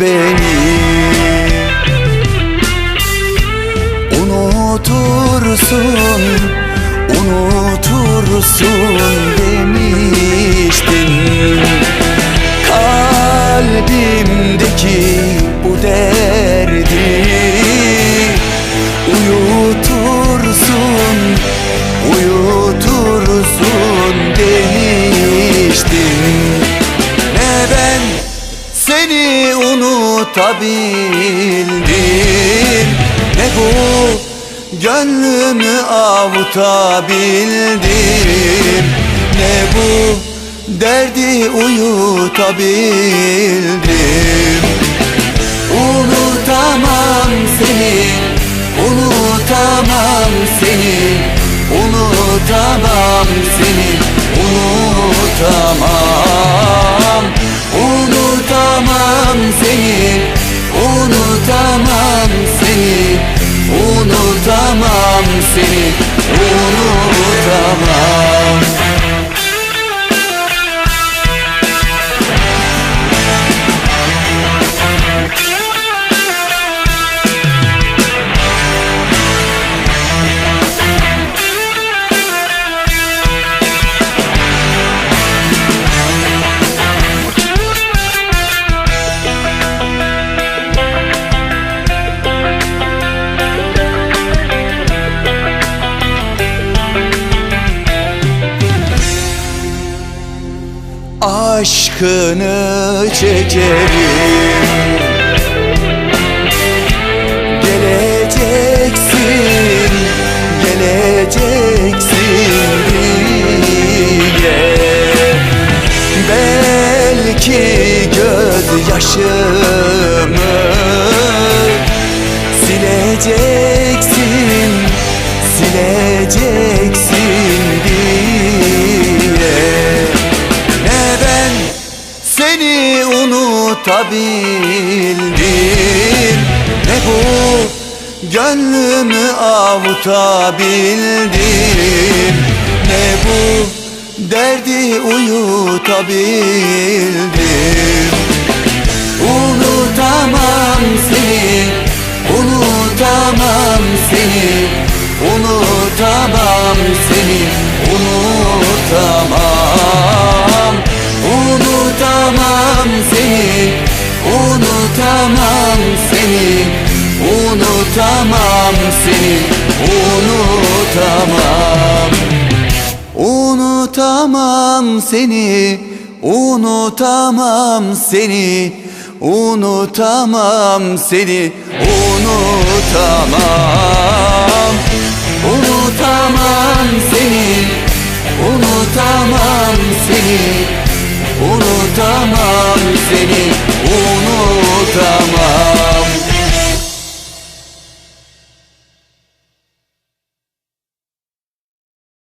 beni. Unutursun, unutursun demiştin Kalbimdeki bu derdi Uyutursun, uyutursun seni unutabildim. Ne bu? Gönlümü avutabildim. Ne bu? Derdi uyutabildim. Unutamam seni Unutamam seni Unutamam seni Unutamam seni Unutamam aşkını çekerim. Geleceksin, geleceksin diye. Belki gözyaşımı seni unutabildim. Ne bu? Gönlümü avutabildim. Ne bu? Derdi uyutabildim Unutamam seni, unutamam. Unutamam seni, unutamam seni Unutamam seni, unutamam. Unutamam seni, unutamam seni Unutamam seni,